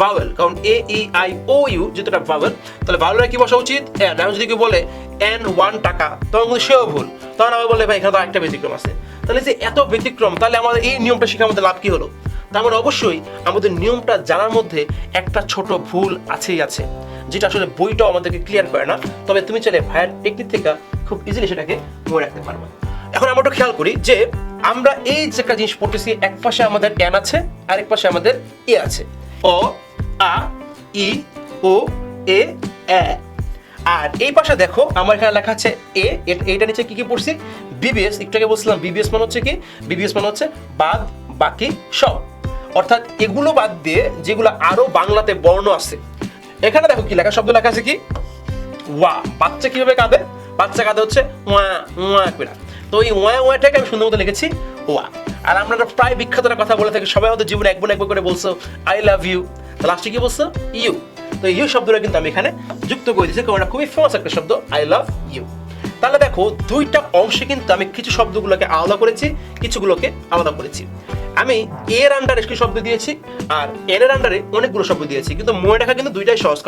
Vowel কারণ A E I O U এটা vowel তাহলে ভাওয়েলের কি বসা উচিত? এন এখন যদি কেউ বলে এন ওয়ান টাকা তখন কিন্তু সেও ভুল। তখন আবার বলে, ভাই, এখানে তো একটা ব্যতিক্রম আছে। তাহলে যে এত ব্যতিক্রম, তাহলে আমাদের এই নিয়মটা শেখার আমাদের লাভ কি হলো? তার মানে অবশ্যই আমাদের নিয়মটা জানার মধ্যে একটা ছোট ভুল আছেই আছে, যেটা আসলে বইটাও আমাদেরকে ক্লিয়ার করে না। তবে তুমি চাইলে ভাইয়ের টেকনিক থেকে খুব ইজিলি সেটাকে মনে রাখতে পারবে। এখন আমরা একটু খেয়াল করি যে আমরা এই যে একটা জিনিস পড়তেছি, এক পাশে আমাদের এন আছে, আরেক পাশে আমাদের এ আছে। অ আ, ই, ও, এ এ। আর এই পাশে দেখো, আমার এখানে লেখা আছে এ এ- এইটা নিচে কি কি পড়ছি? বিবিএস, একটু আগে বলছিলাম, বিবিএস মানে হচ্ছে কি? বিবিএস মানে হচ্ছে বাদ বাকি সব। অর্থাৎ এগুলো বাদ দিয়ে যেগুলো আরও বাংলাতে বর্ণ আছে। এখানে দেখো কি লেখা, শব্দ লেখা আছে কি? ওয়া। বাচ্চা কীভাবে কাঁদে? বাচ্চা কাঁদে হচ্ছে ওয়া ওয়া করে। তো এই ওয়া, ওয়াটাকে আমি সুন্দর মতো লিখেছি। ওয়া আর আমরা প্রায় বিখ্যাত একটা কথা বলে থাকি, সবাই হয়তো জীবনে একবার একবার করে বলছো আই লাভ ইউ লাস্টে কি বলছো? ইউ তো ইউ শব্দটা কিন্তু আমি এখানে যুক্ত করে দিয়েছি, কারণ খুবই ফেমাস একটা শব্দ আই লাভ ইউ তাহলে দেখো, দুইটা অংশে কিন্তু আমি কিছু শব্দগুলোকে আলাদা করেছি, কিছুগুলোকে আলাদা করেছি। আমি এর আন্ডারে কিছু শব্দ দিয়েছি, আর এর আন্ডারে অনেকগুলো শব্দ দিয়েছি, কিন্তু মনে রাখা কিন্তু দুইটাই সহজ।